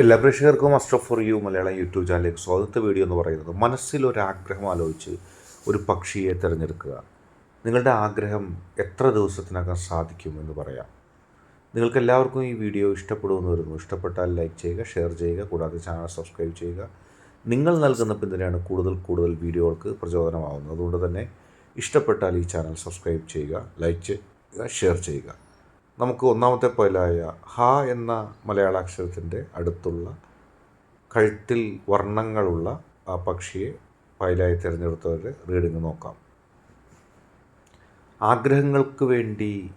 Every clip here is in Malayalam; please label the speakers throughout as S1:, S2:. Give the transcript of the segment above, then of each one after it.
S1: എല്ലാ പ്രേക്ഷകർക്കും master for you Malayalam YouTube ചാനലിലേക്ക് സ്വാഗത വീഡിയോ എന്ന് പറയുന്നത് മനസ്സിലൊരാഗ്രഹം ആലോചിച്ച് ഒരു പക്ഷിയെ തിരഞ്ഞെടുക്കുക. നിങ്ങളുടെ ആഗ്രഹം എത്ര ദിവസത്തിനകം സാധിക്കും എന്ന് പറയാം. നിങ്ങൾക്ക് എല്ലാവർക്കും ഈ വീഡിയോ ഇഷ്ടപ്പെടുമെന്ന് വരുന്നു. ഇഷ്ടപ്പെട്ടാൽ ലൈക്ക് ചെയ്യുക ഷെയർ ചെയ്യുക കൂടാതെ ചാനൽ സബ്സ്ക്രൈബ് ചെയ്യുക. നിങ്ങൾ നൽകുന്ന പിന്തുണയാണ് കൂടുതൽ കൂടുതൽ വീഡിയോകൾക്ക് പ്രചോദനമാവുന്നത്. അതുകൊണ്ട് തന്നെ ഇഷ്ടപ്പെട്ടാൽ ഈ ചാനൽ സബ്സ്ക്രൈബ് ചെയ്യുക ലൈക്ക് ചെയ്യുക ഷെയർ ചെയ്യുക. നമുക്ക് ഒന്നാമത്തെ പോലായ ഹ എന്ന മലയാളാക്ഷരത്തിന്റെ അടുത്തുള്ള കഴുത്തിൽ വർണങ്ങളുള്ള ആ പക്ഷിയെ ഫയലായി തിരഞ്ഞെടുത്തവരുടെ റീഡിങ് നോക്കാം. ആഗ്രഹങ്ങൾക്ക് വേണ്ടി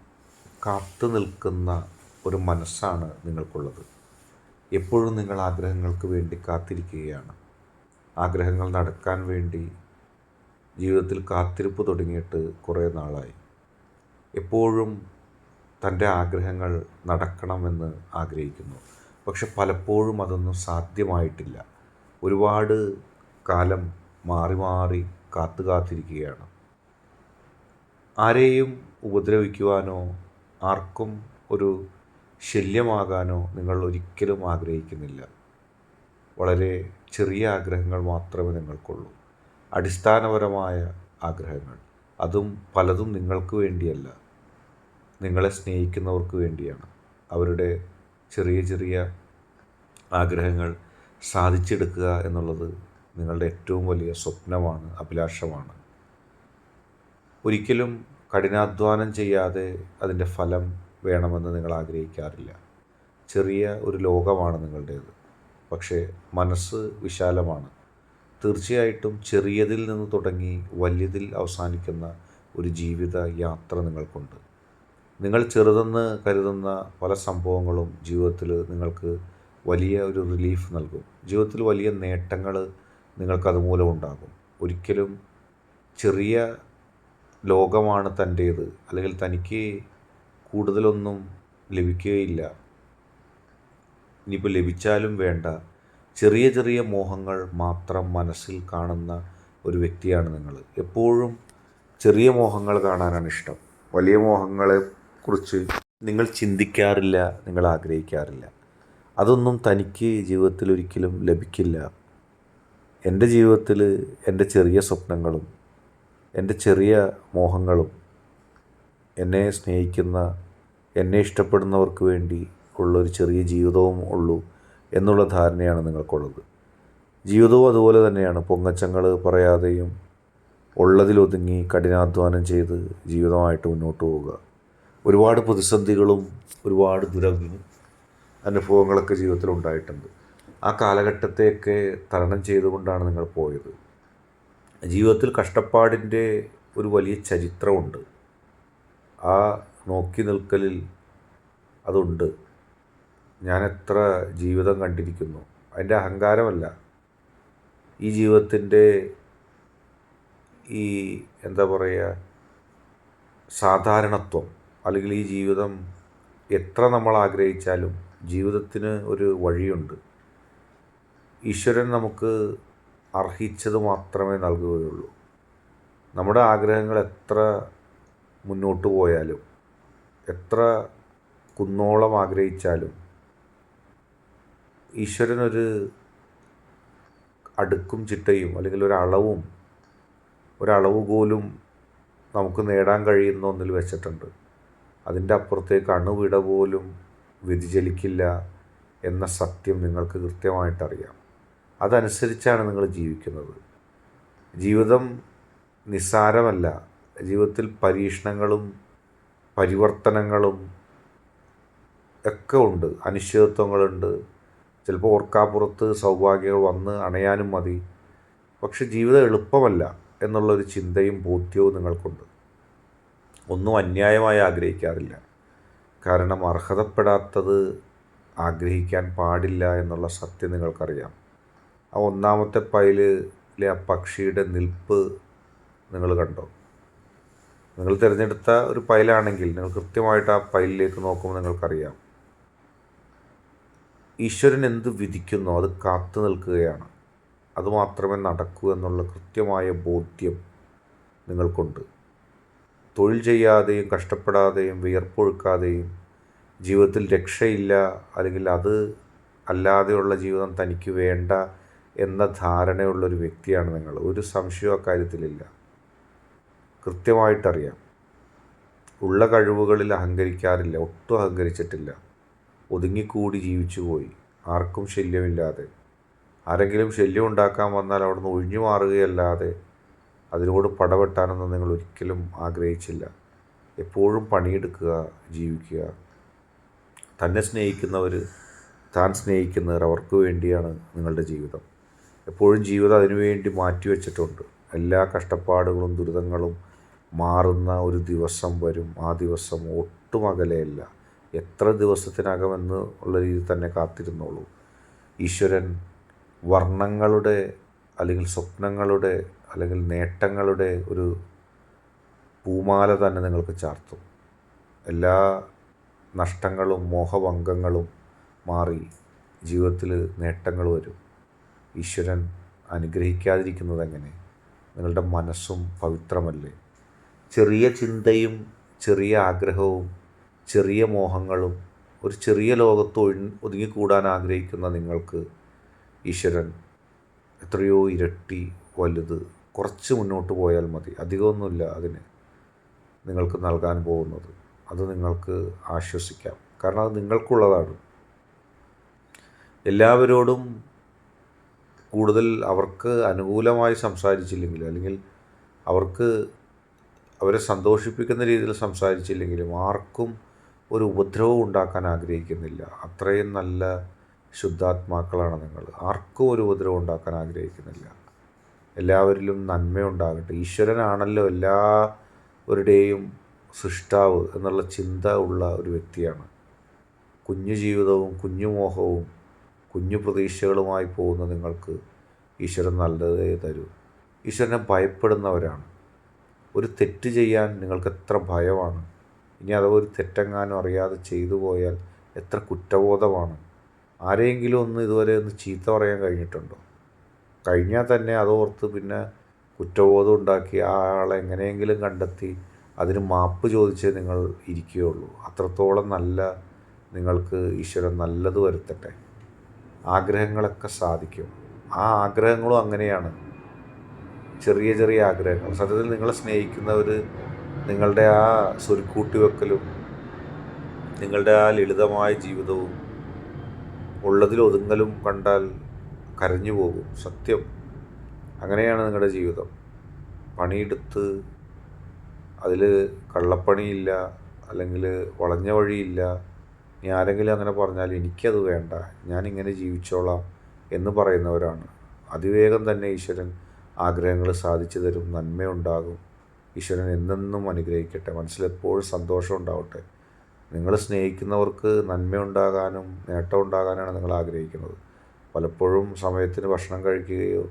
S1: കാത്തു നിൽക്കുന്ന ഒരു മനസ്സാണ് നിങ്ങൾക്കുള്ളത്. എപ്പോഴും നിങ്ങൾ ആഗ്രഹങ്ങൾക്ക് വേണ്ടി കാത്തിരിക്കുകയാണ്. ആഗ്രഹങ്ങൾ നടക്കാൻ വേണ്ടി ജീവിതത്തിൽ കാത്തിരിപ്പ് തുടങ്ങിയിട്ട് കുറേ നാളായി. എപ്പോഴും തന്റെ ആഗ്രഹങ്ങൾ നടക്കണമെന്ന് ആഗ്രഹിക്കുന്നു. പക്ഷെ പലപ്പോഴും അതൊന്നും സാധ്യമായിട്ടില്ല. ഒരുപാട് കാലം മാറി മാറി കാത്തു കാത്തിരിക്കുകയാണ്. ആരെയും ഉപദ്രവിക്കുവാനോ ആർക്കും ഒരു ശല്യമാകാനോ നിങ്ങൾ ഒരിക്കലും ആഗ്രഹിക്കുന്നില്ല. വളരെ ചെറിയ ആഗ്രഹങ്ങൾ മാത്രമേ നിങ്ങൾക്കുള്ളൂ. അടിസ്ഥാനപരമായ ആഗ്രഹങ്ങൾ. അതും പലതും നിങ്ങൾക്ക് വേണ്ടിയല്ല. നിങ്ങളെ സ്നേഹിക്കുന്നവർക്ക് വേണ്ടിയാണ്. അവരുടെ ചെറിയ ചെറിയ ആഗ്രഹങ്ങൾ സാധിച്ചെടുക്കുക എന്നുള്ളത് നിങ്ങളുടെ ഏറ്റവും വലിയ സ്വപ്നമാണ് അഭിലാഷമാണ്. ഒരിക്കലും കഠിനാധ്വാനം ചെയ്യാതെ അതിന്റെ ഫലം വേണമെന്ന് നിങ്ങൾ ആഗ്രഹിക്കാറില്ല. ചെറിയ ഒരു ലോകമാണ് നിങ്ങളുടേത്. പക്ഷേ മനസ്സ് വിശാലമാണ്. തീർച്ചയായിട്ടും ചെറിയതിൽ നിന്ന് തുടങ്ങി വലിയതിൽ അവസാനിക്കുന്ന ഒരു ജീവിത യാത്ര നിങ്ങൾക്കുണ്ട്. നിങ്ങൾ ചെറുതെന്ന് കരുതുന്ന പല സംഭവങ്ങളും ജീവിതത്തിൽ നിങ്ങൾക്ക് വലിയ ഒരു റിലീഫ് നൽകും. ജീവിതത്തിൽ വലിയ നേട്ടങ്ങൾ നിങ്ങൾക്ക് അതുമൂലം ഉണ്ടാകും. ഒരിക്കലും ചെറിയ ലോകമാണ് തന്റേത്. അല്ലെങ്കിൽ തനിക്ക് കൂടുതലൊന്നും ലഭിക്കുകയില്ല. ഇനിയിപ്പോൾ ലഭിച്ചാലും വേണ്ട. ചെറിയ ചെറിയ മോഹങ്ങൾ മാത്രം മനസ്സിൽ കാണുന്ന ഒരു വ്യക്തിയാണ് നിങ്ങൾ. എപ്പോഴും ചെറിയ മോഹങ്ങൾ കാണാനാണ് ഇഷ്ടം. വലിയ മോഹങ്ങളെ കുറിച്ച് നിങ്ങൾ ചിന്തിക്കാറില്ല നിങ്ങൾ ആഗ്രഹിക്കാറില്ല. അതൊന്നും തനിക്ക് ജീവിതത്തിൽ ഒരിക്കലും ലഭിക്കില്ല. എന്റെ ജീവിതത്തിൽ എന്റെ ചെറിയ സ്വപ്നങ്ങളും എന്റെ ചെറിയ മോഹങ്ങളും എന്നെ സ്നേഹിക്കുന്ന എന്നെ ഇഷ്ടപ്പെടുന്നവർക്ക് വേണ്ടി ഉള്ളൊരു ചെറിയ ജീവിതവും ഉള്ളൂ എന്നുള്ള ധാരണയാണ് നിങ്ങൾക്കുള്ളത്. ജീവിതവും അതുപോലെ തന്നെയാണ്. പൊങ്ങച്ചങ്ങൾ പറയാതെയും ഉള്ളതിലൊതുങ്ങി കഠിനാധ്വാനം ചെയ്ത് ജീവിതമായിട്ട് മുന്നോട്ട് പോവുക. ഒരുപാട് പ്രതിസന്ധികളും ഒരുപാട് ദുര അനുഭവങ്ങളൊക്കെ ജീവിതത്തിൽ ഉണ്ടായിട്ടുണ്ട് ആ കാലഘട്ടത്തെയൊക്കെ തരണം ചെയ്തുകൊണ്ടാണ് നിങ്ങൾ പോയത്. ജീവിതത്തിൽ കഷ്ടപ്പാടിന്റെ ഒരു വലിയ ചരിത്രമുണ്ട്. ആ നോക്കി നിൽക്കലിൽ അതുണ്ട്. എത്ര ജീവിതം കണ്ടിരിക്കുന്നു. അതിന്റെ അഹങ്കാരമല്ല. ഈ ജീവിതത്തിന്റെ ഈ എന്താ പറയുക സാധാരണത്വം അല്ലെങ്കിൽ ഈ ജീവിതം എത്ര നമ്മൾ ആഗ്രഹിച്ചാലും ജീവിതത്തിന് ഒരു വഴിയുണ്ട്. ഈശ്വരൻ നമുക്ക് അർഹിച്ചത് മാത്രമേ നൽകുകയുള്ളൂ. നമ്മുടെ ആഗ്രഹങ്ങൾ എത്ര മുന്നോട്ട് പോയാലും എത്ര കുന്നോളം ആഗ്രഹിച്ചാലും ഈശ്വരനൊരു അടുക്കും ചിട്ടയും അല്ലെങ്കിൽ ഒരളവും ഒരളവുകോലും നമുക്ക് നേടാൻ കഴിയുന്ന ഒന്നിൽ വെച്ചിട്ടുണ്ട്. അതിന്റെ അപ്പുറത്തേക്ക് അണുവിട പോലും വ്യതിചലിക്കില്ല എന്ന സത്യം നിങ്ങൾക്ക് കൃത്യമായിട്ടറിയാം. അതനുസരിച്ചാണ് നിങ്ങൾ ജീവിക്കുന്നത്. ജീവിതം നിസ്സാരമല്ല. ജീവിതത്തിൽ പരീക്ഷണങ്ങളും പരിവർത്തനങ്ങളും ഒക്കെ ഉണ്ട്. അനിശ്ചിതത്വങ്ങളുണ്ട്. ചിലപ്പോൾ ഓർക്കാപ്പുറത്ത് സൗഭാഗ്യങ്ങൾ വന്ന് അണയാനും മതി. പക്ഷെ ജീവിതം എളുപ്പമല്ല എന്നുള്ളൊരു ചിന്തയും ബോധ്യവും നിങ്ങൾക്കുണ്ട്. ഒന്നും അന്യായമായി ആഗ്രഹിക്കാറില്ല. കാരണം അർഹതപ്പെടാത്തത് ആഗ്രഹിക്കാൻ പാടില്ല എന്നുള്ള സത്യം നിങ്ങൾക്കറിയാം. ആ ഒന്നാമത്തെ പൈലിലെ ആ പക്ഷിയുടെ നിൽപ്പ് നിങ്ങൾ കണ്ടോ? നിങ്ങൾ തിരഞ്ഞെടുത്ത ഒരു പൈലാണെങ്കിൽ നിങ്ങൾ കൃത്യമായിട്ട് ആ പൈലിലേക്ക് നോക്കുമ്പോൾ നിങ്ങൾക്കറിയാം. ഈശ്വരൻ എന്ത് വിധിക്കുന്നോ അത് കാത്തു നിൽക്കുകയാണ്. അതുമാത്രമേ നടക്കൂ എന്നുള്ള കൃത്യമായ ബോധ്യം നിങ്ങൾക്കുണ്ട്. തൊഴിൽ ചെയ്യാതെയും കഷ്ടപ്പെടാതെയും വിയർപ്പൊഴുക്കാതെയും ജീവിതത്തിൽ രക്ഷയില്ല അല്ലെങ്കിൽ അത് അല്ലാതെയുള്ള ജീവിതം തനിക്ക് വേണ്ട എന്ന ധാരണയുള്ളൊരു വ്യക്തിയാണ് നിങ്ങൾ. ഒരു സംശയവും അക്കാര്യത്തിലില്ല കൃത്യമായിട്ടറിയാം. ഉള്ള കഴിവുകളിൽ അഹങ്കരിക്കാറില്ല ഒട്ടും അഹങ്കരിച്ചിട്ടില്ല. ഒതുങ്ങിക്കൂടി ജീവിച്ചു പോയി. ആർക്കും ശല്യമില്ലാതെ. ആരെങ്കിലും ശല്യം ഉണ്ടാക്കാൻ വന്നാൽ അവിടുന്ന് ഒഴിഞ്ഞു മാറുകയല്ലാതെ അതിനോട് പടവെട്ടാനൊന്നും നിങ്ങൾ ഒരിക്കലും ആഗ്രഹിച്ചില്ല. എപ്പോഴും പണിയെടുക്കുക ജീവിക്കുക. തന്നെ സ്നേഹിക്കുന്നവർ താൻ സ്നേഹിക്കുന്നവർ അവർക്ക് വേണ്ടിയാണ് നിങ്ങളുടെ ജീവിതം. എപ്പോഴും ജീവിതം അതിനുവേണ്ടി മാറ്റിവെച്ചിട്ടുണ്ട് എല്ലാ കഷ്ടപ്പാടുകളും ദുരിതങ്ങളും മാറുന്ന ഒരു ദിവസം വരും. ആ ദിവസം ഒട്ടും അകലെയല്ല. എത്ര ദിവസത്തിനകമെന്ന് ഉള്ള രീതിയിൽ തന്നെ കാത്തിരുന്നോളൂ. ഈശ്വരൻ വർണങ്ങളുടെ അല്ലെങ്കിൽ സ്വപ്നങ്ങളുടെ അല്ലെങ്കിൽ നേട്ടങ്ങളുടെ ഒരു പൂമാല തന്നെ നിങ്ങൾക്ക് ചാർത്തും. എല്ലാ നഷ്ടങ്ങളും മോഹഭംഗങ്ങളും മാറി ജീവിതത്തിൽ നേട്ടങ്ങൾ വരും. ഈശ്വരൻ അനുഗ്രഹിക്കാതിരിക്കുന്നത് എങ്ങനെ? നിങ്ങളുടെ മനസ്സും പവിത്രമല്ലേ? ചെറിയ ചിന്തയും ചെറിയ ആഗ്രഹവും ചെറിയ മോഹങ്ങളും ഒരു ചെറിയ ലോകത്ത് ഒതുങ്ങിക്കൂടാൻ ആഗ്രഹിക്കുന്ന നിങ്ങൾക്ക് ഈശ്വരൻ എത്രയോ ഇരട്ടി വലുത് കുറച്ച് മുന്നോട്ട് പോയാൽ മതി. അധികമൊന്നുമില്ല അതിന് നിങ്ങൾക്ക് നൽകാൻ പോകുന്നത്. അത് നിങ്ങൾക്ക് ആശ്വസിക്കാം. കാരണം അത് നിങ്ങൾക്കുള്ളതാണ്. എല്ലാവരോടും കൂടുതൽ അവർക്ക് അനുകൂലമായി സംസാരിച്ചില്ലെങ്കിൽ അല്ലെങ്കിൽ അവർക്ക് അവരെ സന്തോഷിപ്പിക്കുന്ന രീതിയിൽ സംസാരിച്ചില്ലെങ്കിലും ആർക്കും ഒരു ഉപദ്രവം ഉണ്ടാക്കാൻ ആഗ്രഹിക്കുന്നില്ല. അത്രയും നല്ല ശുദ്ധാത്മാക്കളാണ് നിങ്ങൾ. ആർക്കും ഒരു ഉപദ്രവം ഉണ്ടാക്കാൻ ആഗ്രഹിക്കുന്നില്ല. എല്ലാവരിലും നന്മയുണ്ടാകട്ടെ. ഈശ്വരനാണല്ലോ എല്ലാവരുടെയും സൃഷ്ടാവ് എന്നുള്ള ചിന്ത ഉള്ള ഒരു വ്യക്തിയാണ്. കുഞ്ഞു ജീവിതവും കുഞ്ഞു മോഹവും കുഞ്ഞു പ്രതീക്ഷകളുമായി പോകുന്ന നിങ്ങൾക്ക് ഈശ്വരൻ നല്ലതേ തരൂ. ഈശ്വരനെ ഭയപ്പെടുന്നവരാണ്. ഒരു തെറ്റ് ചെയ്യാൻ നിങ്ങൾക്ക് എത്ര ഭയമാണ്. ഇനി അഥവാ ഒരു തെറ്റെങ്ങാനും അറിയാതെ ചെയ്തു പോയാൽ എത്ര കുറ്റബോധമാണ്. ആരെയെങ്കിലും ഒന്ന് ഇതുവരെ ഒന്ന് ചീത്ത പറയാൻ കഴിഞ്ഞിട്ടുണ്ടോ? കഴിഞ്ഞാൽ തന്നെ അതോർത്ത് പിന്നെ കുറ്റബോധം ഉണ്ടാക്കി ആ ആളെ എങ്ങനെയെങ്കിലും കണ്ടെത്തി അതിന് മാപ്പ് ചോദിച്ചേ നിങ്ങൾ ഇരിക്കുകയുള്ളൂ. അത്രത്തോളം നല്ല നിങ്ങൾക്ക് ഈശ്വരൻ നല്ലത് വരുത്തട്ടെ. ആഗ്രഹങ്ങളൊക്കെ സാധിക്കും. ആ ആഗ്രഹങ്ങളും അങ്ങനെയാണ്. ചെറിയ ചെറിയ ആഗ്രഹങ്ങൾ. സത്യത്തിൽ നിങ്ങളെ സ്നേഹിക്കുന്നവർ നിങ്ങളുടെ ആ സ്വരുക്കൂട്ടി വെക്കലും നിങ്ങളുടെ ആ ലളിതമായ ജീവിതവും ഉള്ളതിൽ ഒതുങ്ങലും കണ്ടാൽ കരഞ്ഞു പോകും. സത്യം. അങ്ങനെയാണ് നിങ്ങളുടെ ജീവിതം. പണിയെടുത്ത് അതിൽ കള്ളപ്പണിയില്ല അല്ലെങ്കിൽ വളഞ്ഞ വഴിയില്ല. ഇനി ആരെങ്കിലും അങ്ങനെ പറഞ്ഞാൽ എനിക്കത് വേണ്ട. ഞാനിങ്ങനെ ജീവിച്ചോളാം എന്ന് പറയുന്നവരാണ്. അതിവേഗം തന്നെ ഈശ്വരൻ ആഗ്രഹങ്ങൾ സാധിച്ചു തരും. നന്മയുണ്ടാകും. ഈശ്വരൻ എന്നെന്നും അനുഗ്രഹിക്കട്ടെ. മനസ്സിലെപ്പോഴും സന്തോഷം ഉണ്ടാവട്ടെ. നിങ്ങൾ സ്നേഹിക്കുന്നവർക്ക് നന്മയുണ്ടാകാനും നേട്ടമുണ്ടാകാനാണ് നിങ്ങൾ ആഗ്രഹിക്കുന്നത്. പലപ്പോഴും സമയത്തിന് ഭക്ഷണം കഴിക്കുകയോ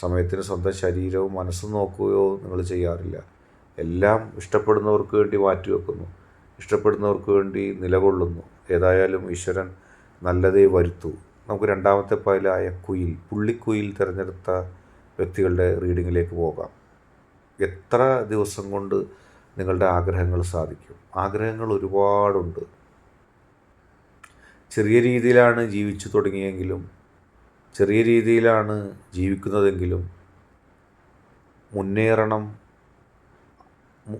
S1: സമയത്തിന് സ്വന്തം ശരീരവും മനസ്സും നോക്കുകയോ നിങ്ങൾ ചെയ്യാറില്ല. എല്ലാം ഇഷ്ടപ്പെടുന്നവർക്ക് വേണ്ടി മാറ്റിവെക്കുന്നു ഇഷ്ടപ്പെടുന്നവർക്ക് വേണ്ടി നിലകൊള്ളുന്നു. ഏതായാലും ഈശ്വരൻ നല്ലതേ വരുത്തൂ. നമുക്ക് രണ്ടാമത്തെ പൈലായ കുയിൽ പുള്ളിക്കുയിൽ തിരഞ്ഞെടുത്ത വ്യക്തികളുടെ റീഡിങ്ങിലേക്ക് പോകാം. എത്ര ദിവസം കൊണ്ട് നിങ്ങളുടെ ആഗ്രഹങ്ങൾ സാധിക്കും? ആഗ്രഹങ്ങൾ ഒരുപാടുണ്ട്. ചെറിയ രീതിയിലാണ് ജീവിച്ചു തുടങ്ങിയെങ്കിലും ചെറിയ രീതിയിലാണ് ജീവിക്കുന്നതെങ്കിലും മുന്നേറണം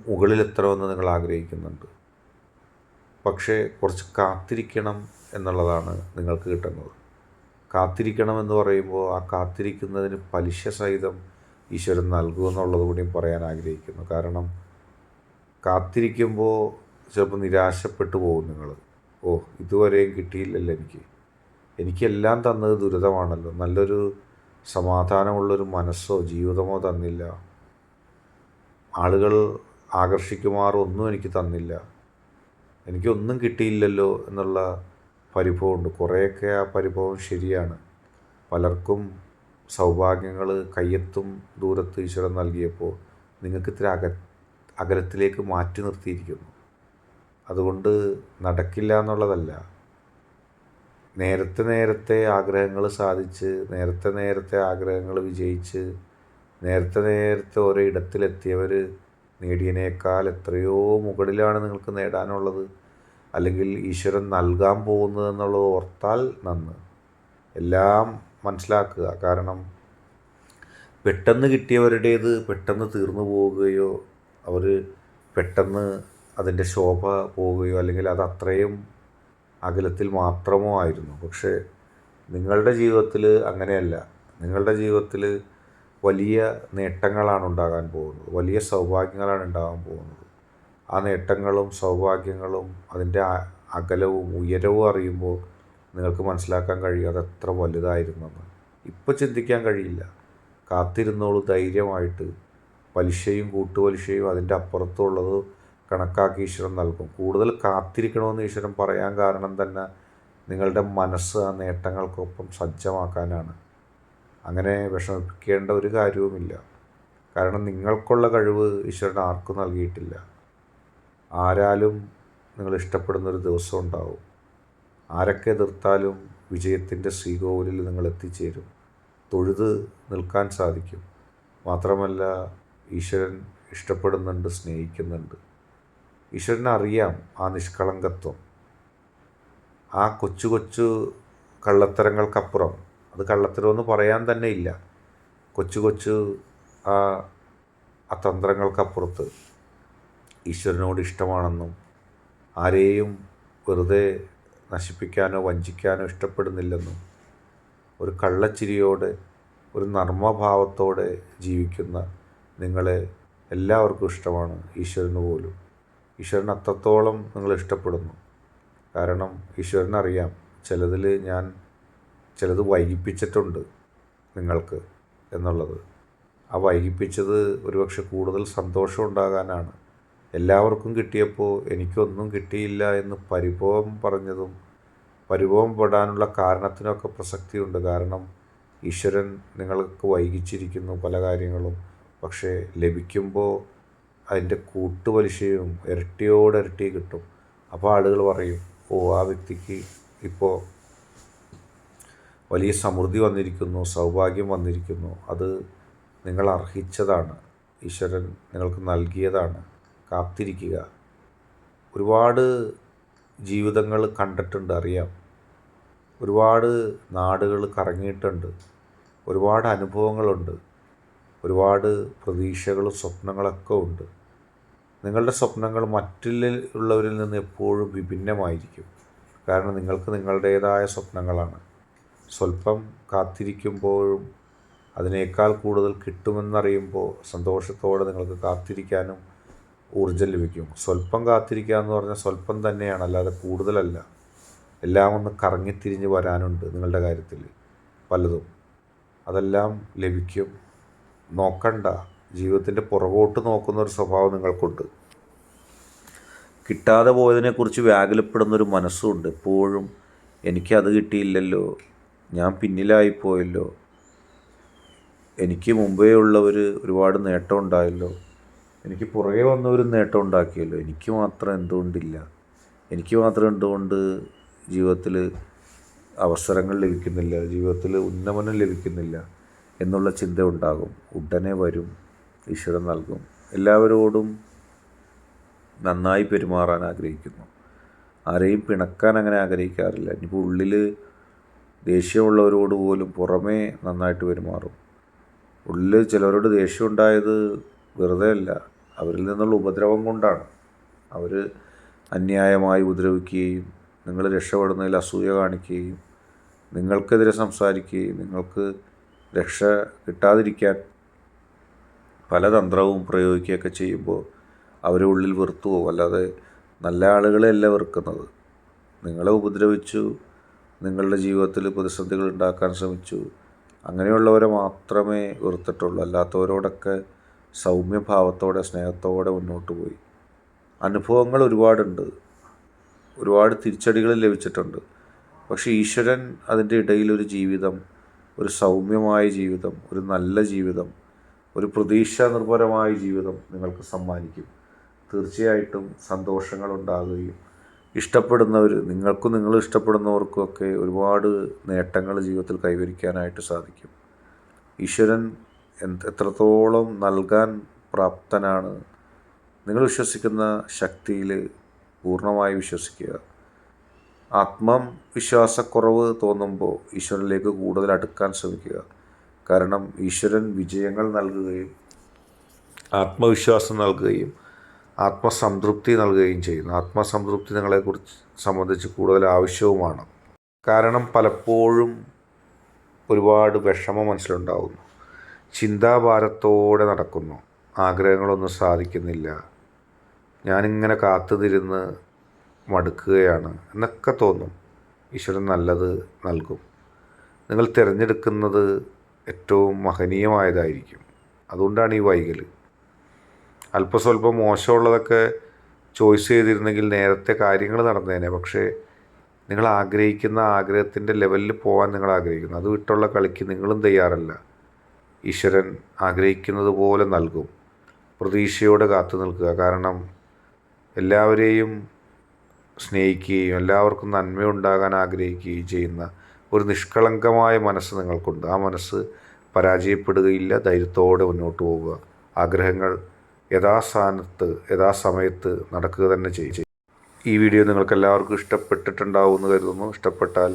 S1: മുകളിലെത്തണമെന്ന് നിങ്ങൾ ആഗ്രഹിക്കുന്നുണ്ട്. പക്ഷേ കുറച്ച് കാത്തിരിക്കണം എന്നുള്ളതാണ് നിങ്ങൾക്ക് കിട്ടുന്നത്. കാത്തിരിക്കണം എന്ന് പറയുമ്പോൾ ആ കാത്തിരിക്കുന്നതിന് പലിശ സഹിതം ഈശ്വരൻ നൽകുമെന്നുള്ളത് കൂടിയും പറയാൻ ആഗ്രഹിക്കുന്നു. കാരണം കാത്തിരിക്കുമ്പോൾ ചിലപ്പോൾ നിരാശപ്പെട്ടു പോകും നിങ്ങൾ. ഓ ഇതുവരെയും കിട്ടിയില്ലല്ലോ എനിക്ക്. എനിക്കെല്ലാം തന്നത് ദുരിതമാണല്ലോ. നല്ലൊരു സമാധാനമുള്ളൊരു മനസ്സോ ജീവിതമോ തന്നില്ല. ആളുകൾ ആകർഷിക്കുമാറൊന്നും എനിക്ക് തന്നില്ല. എനിക്കൊന്നും കിട്ടിയില്ലല്ലോ എന്നുള്ള പരിഭവമുണ്ട്. കുറേയൊക്കെ ആ പരിഭവം ശരിയാണ്. പലർക്കും സൗഭാഗ്യങ്ങൾ കയ്യെത്തും ദൂരത്ത് ഈശ്വരൻ നൽകിയപ്പോൾ നിങ്ങൾക്ക് ഇത്തിരി അക അകലത്തിലേക്ക് മാറ്റി നിർത്തിയിരിക്കുന്നു. അതുകൊണ്ട് നടക്കില്ല എന്നുള്ളതല്ല. നേരത്തെ നേരത്തെ ആഗ്രഹങ്ങൾ സാധിച്ച് നേരത്തെ നേരത്തെ ആഗ്രഹങ്ങൾ വിജയിച്ച് നേരത്തെ നേരത്തെ ഓരോ ഇടത്തിലെത്തിയവർ നേടിയതിനേക്കാൾ എത്രയോ മുകളിലാണ് നിങ്ങൾക്ക് നേടാനുള്ളത്. അല്ലെങ്കിൽ ഈശ്വരൻ നൽകാൻ പോകുന്നത് എന്നുള്ളത് ഓർത്താൽ നന്ന്. എല്ലാം മനസ്സിലാക്കുക. കാരണം പെട്ടെന്ന് കിട്ടിയവരുടേത് പെട്ടെന്ന് തീർന്നു പോവുകയോ അവർ പെട്ടെന്ന് അതിന്റെ ശോഭ പോവുകയോ അല്ലെങ്കിൽ അത് അത്രയും അകലത്തിൽ മാത്രമോ ആയിരുന്നു. പക്ഷേ നിങ്ങളുടെ ജീവിതത്തിൽ അങ്ങനെയല്ല. നിങ്ങളുടെ ജീവിതത്തിൽ വലിയ നേട്ടങ്ങളാണ് ഉണ്ടാകാൻ പോകുന്നത്. വലിയ സൗഭാഗ്യങ്ങളാണ് ഉണ്ടാകാൻ പോകുന്നത്. ആ നേട്ടങ്ങളും സൗഭാഗ്യങ്ങളും അതിന്റെ അകലവും ഉയരവും അറിയുമ്പോൾ നിങ്ങൾക്ക് മനസ്സിലാക്കാൻ കഴിയും അതെത്ര വലുതായിരുന്നെന്ന്. ഇപ്പോൾ ചിന്തിക്കാൻ കഴിയില്ല. കാത്തിരുന്നോളൂ ധൈര്യമായിട്ട്. പലിശയും കൂട്ടുപലിശയും അതിന്റെ അപ്പുറത്തുള്ളത് കണക്കാക്കി ഈശ്വരൻ നൽകും. കൂടുതൽ കാത്തിരിക്കണമെന്ന് ഈശ്വരൻ പറയാൻ കാരണം തന്നെ നിങ്ങളുടെ മനസ്സ് ആ നേട്ടങ്ങൾക്കൊപ്പം സജ്ജമാക്കാനാണ്. അങ്ങനെ വിഷമിപ്പിക്കേണ്ട ഒരു കാര്യവുമില്ല. കാരണം നിങ്ങൾക്കുള്ള കഴിവ് ഈശ്വരൻ ആർക്കും നൽകിയിട്ടില്ല. ആരാലും നിങ്ങൾ ഇഷ്ടപ്പെടുന്നൊരു ദിവസം ഉണ്ടാവും. ആരൊക്കെ എതിർത്താലും വിജയത്തിന്റെ ശ്രീകോവിലിൽ നിങ്ങൾ എത്തിച്ചേരും. തൊഴുത് നിൽക്കാൻ സാധിക്കും. മാത്രമല്ല ഈശ്വരൻ ഇഷ്ടപ്പെടുന്നുണ്ട് സ്നേഹിക്കുന്നുണ്ട്. ഈശ്വരനെ അറിയാം ആ നിഷ്കളങ്കത്വം. ആ കൊച്ചു കൊച്ചു കള്ളത്തരങ്ങൾക്കപ്പുറം. അത് കള്ളത്തരമെന്ന് പറയാൻ തന്നെ ഇല്ല. കൊച്ചു കൊച്ചു ആ ആ തന്ത്രങ്ങൾക്കപ്പുറത്ത്. ഈശ്വരനോട് ഇഷ്ടമാണെന്നും ആരെയും വെറുതെ നശിപ്പിക്കാനോ വഞ്ചിക്കാനോ ഇഷ്ടപ്പെടുന്നില്ലെന്നും ഒരു കള്ളച്ചിരിയോടെ ഒരു നർമ്മഭാവത്തോടെ ജീവിക്കുന്ന നിങ്ങളെ എല്ലാവർക്കും ഇഷ്ടമാണ് ഈശ്വരന് പോലും. ഈശ്വരൻ അത്രത്തോളം നിങ്ങൾ ഇഷ്ടപ്പെടുന്നു. കാരണം ഈശ്വരനറിയാം ചിലതിൽ ഞാൻ ചിലത് വൈകിപ്പിച്ചിട്ടുണ്ട് നിങ്ങൾക്ക് എന്നുള്ളത്. ആ വൈകിപ്പിച്ചത് ഒരുപക്ഷെ കൂടുതൽ സന്തോഷം ഉണ്ടാകാനാണ്. എല്ലാവർക്കും കിട്ടിയപ്പോൾ എനിക്കൊന്നും കിട്ടിയില്ല എന്ന് പരിഭവം പറഞ്ഞതും പരിഭവം പെടാനുള്ള കാരണത്തിനൊക്കെ പ്രസക്തിയുണ്ട്. കാരണം ഈശ്വരൻ നിങ്ങൾക്ക് വൈകിച്ചിരിക്കുന്നു പല കാര്യങ്ങളും. പക്ഷേ ലഭിക്കുമ്പോൾ അതിന്റെ കൂട്ടുപലിശയും ഇരട്ടിയോടിരട്ടി കിട്ടും. അപ്പോൾ ആളുകൾ പറയും ഓ ആ വ്യക്തിക്ക് ഇപ്പോൾ വലിയ സമൃദ്ധി വന്നിരിക്കുന്നു സൗഭാഗ്യം വന്നിരിക്കുന്നു. അത് നിങ്ങൾ അർഹിച്ചതാണ്. ഈശ്വരൻ നിങ്ങൾക്ക് നൽകിയതാണ്. കാത്തിരിക്കുക. ഒരുപാട് ജീവിതങ്ങൾ കണ്ടിട്ടുണ്ട് അറിയാം. ഒരുപാട് നാടുകൾ കറങ്ങിയിട്ടുണ്ട്. ഒരുപാട് അനുഭവങ്ങളുണ്ട്. ഒരുപാട് പ്രതീക്ഷകളും സ്വപ്നങ്ങളൊക്കെ ഉണ്ട്. നിങ്ങളുടെ സ്വപ്നങ്ങൾ മറ്റുള്ളവരിൽ നിന്ന് എപ്പോഴും വിഭിന്നമായിരിക്കും. കാരണം നിങ്ങൾക്ക് നിങ്ങളുടേതായ സ്വപ്നങ്ങളാണ്. സ്വല്പം കാത്തിരിക്കുമ്പോഴും അതിനേക്കാൾ കൂടുതൽ കിട്ടുമെന്നറിയുമ്പോൾ സന്തോഷത്തോടെ നിങ്ങൾക്ക് കാത്തിരിക്കാനും ഊർജം ലഭിക്കും. സ്വല്പം കാത്തിരിക്കുക എന്ന് പറഞ്ഞാൽ സ്വല്പം തന്നെയാണ് അല്ലാതെ കൂടുതലല്ല. എല്ലാം ഒന്ന് കറങ്ങിത്തിരിഞ്ഞ് വരാനുണ്ട് നിങ്ങളുടെ കാര്യത്തിൽ പലതും. അതെല്ലാം ലഭിക്കും. നോക്കണ്ട. ജീവിതത്തിന്റെ പുറകോട്ട് നോക്കുന്ന ഒരു സ്വഭാവം നിങ്ങൾക്കുണ്ട്. കിട്ടാതെ പോയതിനെക്കുറിച്ച് വ്യാകുലപ്പെടുന്നൊരു മനസ്സുണ്ട്. എപ്പോഴും എനിക്കത് കിട്ടിയില്ലല്ലോ ഞാൻ പിന്നിലായിപ്പോയല്ലോ എനിക്ക് മുമ്പേ ഉള്ളവർ ഒരുപാട് നേട്ടം ഉണ്ടായല്ലോ എനിക്ക് പുറകെ വന്നവർ നേട്ടം ഉണ്ടാക്കിയല്ലോ. എനിക്ക് മാത്രം എന്തുകൊണ്ടില്ല. എനിക്ക് മാത്രം എന്തുകൊണ്ട് ജീവിതത്തിൽ അവസരങ്ങൾ ലഭിക്കുന്നില്ല ജീവിതത്തിൽ ഉന്നമനം ലഭിക്കുന്നില്ല എന്നുള്ള ചിന്ത ഉണ്ടാകും. ഉടനെ വരും. ഈശ്വരൻ നൽകും. എല്ലാവരോടും നന്നായി പെരുമാറാൻ ആഗ്രഹിക്കുന്നു. ആരെയും പിണക്കാൻ അങ്ങനെ ആഗ്രഹിക്കാറില്ല. ഇനിയിപ്പോൾ ഉള്ളിൽ ദേഷ്യമുള്ളവരോട് പോലും പുറമേ നന്നായിട്ട് പെരുമാറും. ഉള്ളിൽ ചിലവരോട് ദേഷ്യം ഉണ്ടായത് വെറുതെ അല്ല അവരിൽ നിന്നുള്ള ഉപദ്രവം കൊണ്ടാണ്. അവർ അന്യായമായി ഉപദ്രവിക്കുകയും നിങ്ങൾ രക്ഷപ്പെടുന്നതിൽ അസൂയ കാണിക്കുകയും നിങ്ങൾക്കെതിരെ സംസാരിക്കുകയും നിങ്ങൾക്ക് രക്ഷ കിട്ടാതിരിക്കാൻ പല തന്ത്രവും പ്രയോഗിക്കുകയൊക്കെ ചെയ്യുമ്പോൾ അവരെ ഉള്ളിൽ വെറുത്തു പോകും അല്ലാതെ നല്ല ആളുകളെയല്ല വെറുക്കുന്നത്. നിങ്ങളെ ഉപദ്രവിച്ചു നിങ്ങളുടെ ജീവിതത്തിൽ പ്രതിസന്ധികൾ ഉണ്ടാക്കാൻ ശ്രമിച്ചു അങ്ങനെയുള്ളവരെ മാത്രമേ വെറുത്തിട്ടുള്ളൂ. അല്ലാത്തവരോടൊക്കെ സൗമ്യഭാവത്തോടെ സ്നേഹത്തോടെ മുന്നോട്ട് പോയി. അനുഭവങ്ങൾ ഒരുപാടുണ്ട്. ഒരുപാട് തിരിച്ചടികൾ ലഭിച്ചിട്ടുണ്ട്. പക്ഷേ ഈശ്വരൻ അതിന്റെ ഇടയിൽ ഒരു ജീവിതം ഒരു സൗമ്യമായ ജീവിതം ഒരു നല്ല ജീവിതം ഒരു പ്രതീക്ഷ നിർഭരമായ ജീവിതം നിങ്ങൾക്ക് സമ്മാനിക്കും. തീർച്ചയായിട്ടും സന്തോഷങ്ങൾ ഉണ്ടാകുകയും ഇഷ്ടപ്പെടുന്നവർ നിങ്ങൾക്കും നിങ്ങൾ ഇഷ്ടപ്പെടുന്നവർക്കൊക്കെ ഒരുപാട് നേട്ടങ്ങൾ ജീവിതത്തിൽ കൈവരിക്കാനായിട്ട് സാധിക്കും. ഈശ്വരൻ എത്രത്തോളം നൽകാൻ പ്രാപ്തനാണ് നിങ്ങൾ വിശ്വസിക്കുന്ന ശക്തിയിൽ പൂർണമായി വിശ്വസിക്കുക. ആത്മവിശ്വാസക്കുറവ് തോന്നുമ്പോൾ ഈശ്വരനിലേക്ക് കൂടുതൽ അടുക്കാൻ ശ്രമിക്കുക. കാരണം ഈശ്വരൻ വിജയങ്ങൾ നൽകുകയും ആത്മവിശ്വാസം നൽകുകയും ആത്മസംതൃപ്തി നൽകുകയും ചെയ്യുന്നു. ആത്മസംതൃപ്തി നിങ്ങളെക്കുറിച്ച് സംബന്ധിച്ച് കൂടുതൽ ആവശ്യവുമാണ്. കാരണം പലപ്പോഴും ഒരുപാട് വിഷമം മനസ്സിലുണ്ടാവുന്നു. ചിന്താഭാരത്തോടെ നടക്കുന്നു. ആഗ്രഹങ്ങളൊന്നും സാധിക്കുന്നില്ല. ഞാനിങ്ങനെ കാത്തുതിരുന്ന് മടുക്കുകയാണ്. എന്നൊക്കെ തോന്നും. ഈശ്വരൻ നല്ലത് നൽകും. നിങ്ങൾ തിരഞ്ഞെടുക്കുന്നത് ഏറ്റവും മഹനീയമായതായിരിക്കും. അതുകൊണ്ടാണ് ഈ വൈകൽ അല്പസ്വല്പം മോശമുള്ളതൊക്കെ ചോയ്സ് ചെയ്തിരുന്നെങ്കിൽ നേരത്തെ കാര്യങ്ങൾ നടന്നേനെ. പക്ഷേ നിങ്ങൾ ആഗ്രഹിക്കുന്ന ആഗ്രഹത്തിന്റെ ലെവലിൽ പോകാൻ നിങ്ങൾ ആഗ്രഹിക്കുന്നു അത് വിട്ടുള്ള കളിക്ക് നിങ്ങളും തയ്യാറല്ല. ഈശ്വരൻ ആഗ്രഹിക്കുന്നത് പോലെ നൽകും. പ്രതീക്ഷയോടെ കാത്തു നിൽക്കുക. കാരണം എല്ലാവരെയും സ്നേഹിക്കുകയും എല്ലാവർക്കും നന്മയുണ്ടാകാൻ ആഗ്രഹിക്കുകയും ചെയ്യുന്ന ഒരു നിഷ്കളങ്കമായ മനസ്സ് നിങ്ങൾക്കുണ്ട്. ആ മനസ്സ് പരാജയപ്പെടുകയില്ല ധൈര്യത്തോടെ മുന്നോട്ട് പോവുക. ആഗ്രഹങ്ങൾ യഥാസ്ഥാനത്ത് യഥാസമയത്ത് നടക്കുക തന്നെ ചെയ്യും ഈ വീഡിയോ നിങ്ങൾക്ക് എല്ലാവർക്കും ഇഷ്ടപ്പെട്ടിട്ടുണ്ടാവുമെന്ന് കരുതുന്നു. ഇഷ്ടപ്പെട്ടാൽ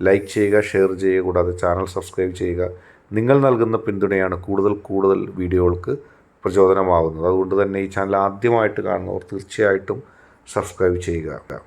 S1: ലൈക്ക് ചെയ്യുക ഷെയർ ചെയ്യുക കൂടാതെ ചാനൽ സബ്സ്ക്രൈബ് ചെയ്യുക. നിങ്ങൾ നൽകുന്ന പിന്തുണയാണ് കൂടുതൽ കൂടുതൽ വീഡിയോകൾക്ക് പ്രചോദനമാകുന്നത് അതുകൊണ്ട് തന്നെ ഈ ചാനൽ ആദ്യമായിട്ട് കാണുന്നവർ തീർച്ചയായിട്ടും സബ്സ്ക്രൈബ് ചെയ്യുക.